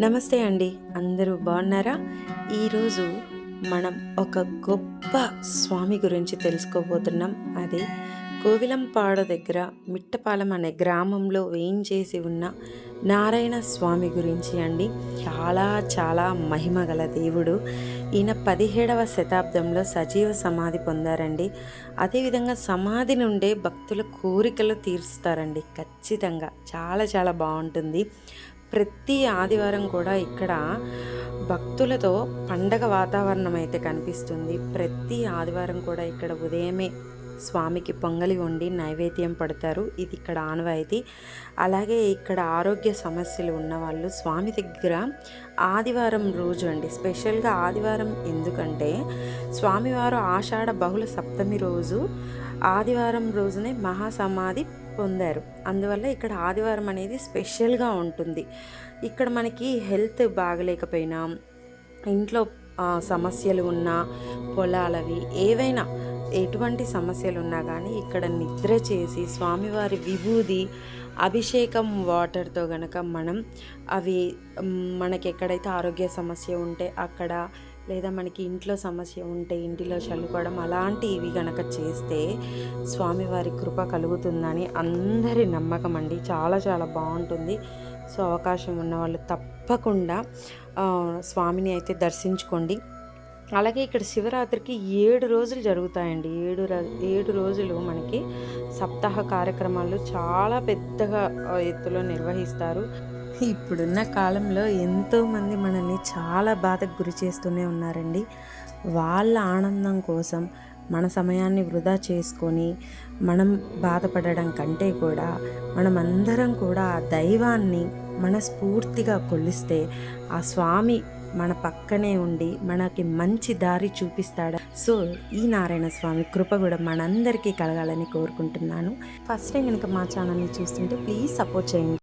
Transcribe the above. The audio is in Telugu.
నమస్తే అండి. అందరూ బాగున్నారా? ఈరోజు మనం ఒక గొప్ప స్వామి గురించి తెలుసుకోబోతున్నాం. అదే కోవిలంపాడ దగ్గర మిట్టపాలెం అనే గ్రామంలో వేయించేసి ఉన్న నారాయణ స్వామి గురించి అండి. చాలా చాలా మహిమ గల దేవుడు. ఈయన పదిహేడవ శతాబ్దంలో సజీవ సమాధి పొందారండి. అదేవిధంగా సమాధి నుండే భక్తుల కోరికలు తీరుస్తారండి. ఖచ్చితంగా. చాలా చాలా బాగుంటుంది. ప్రతి ఆదివారం కూడా ఇక్కడ భక్తులతో పండగ వాతావరణం అయితే కనిపిస్తుంది. ప్రతి ఆదివారం కూడా ఇక్కడ ఉదయమే స్వామికి పొంగలి వండి నైవేద్యం పడతారు. ఇది ఇక్కడ ఆనవాయితీ. అలాగే ఇక్కడ ఆరోగ్య సమస్యలు ఉన్నవాళ్ళు స్వామి దగ్గర ఆదివారం రోజు అండి. స్పెషల్గా ఆదివారం ఎందుకంటే స్వామివారు ఆషాఢ బహుళ సప్తమి రోజు ఆదివారం రోజునే మహాసమాధి పొందారు. అందువల్ల ఇక్కడ ఆదివారం అనేది స్పెషల్గా ఉంటుంది. ఇక్కడ మనకి హెల్త్ బాగలేకపోయినా ఇంట్లో సమస్యలు ఉన్నా పొలాలవి ఏవైనా ఎటువంటి సమస్యలు ఉన్నా కానీ ఇక్కడ నిద్ర చేసి స్వామివారి విభూది అభిషేకం వాటర్తో గనక మనం అవి మనకి ఎక్కడైతే ఆరోగ్య సమస్య ఉంటే అక్కడ లేదా మనకి ఇంట్లో సమస్య ఉంటే ఇంటిలో చల్లుకోవడం అలాంటివి గనక చేస్తే స్వామివారి కృప కలుగుతుందని అందరి నమ్మకం అండి. చాలా చాలా బాగుంటుంది. సో అవకాశం ఉన్న వాళ్ళు తప్పకుండా స్వామిని అయితే దర్శించుకోండి. అలాగే ఇక్కడ శివరాత్రికి ఏడు రోజులు జరుగుతాయండి. ఏడు ఏడు రోజులు మనకి సప్తాహ కార్యక్రమాలు చాలా పెద్దగా ఎత్తులో నిర్వహిస్తారు. ఇప్పుడున్న కాలంలో ఎంతోమంది మనల్ని చాలా బాధకు గురి చేస్తూనే ఉన్నారండి. వాళ్ళ ఆనందం కోసం మన సమయాన్ని వృధా చేసుకొని మనం బాధపడడం కంటే కూడా మనమందరం కూడా ఆ దైవాన్ని మనస్ఫూర్తిగా కొలిస్తే ఆ స్వామి మన పక్కనే ఉండి మనకి మంచి దారి చూపిస్తాడు? సో ఈ నారాయణ స్వామి కృప కూడా మనందరికీ కలగాలని కోరుకుంటున్నాను. ఫస్ట్ టైం కనుక మా ఛానల్ని చూస్తుంటే ప్లీజ్ సపోర్ట్ చేయండి.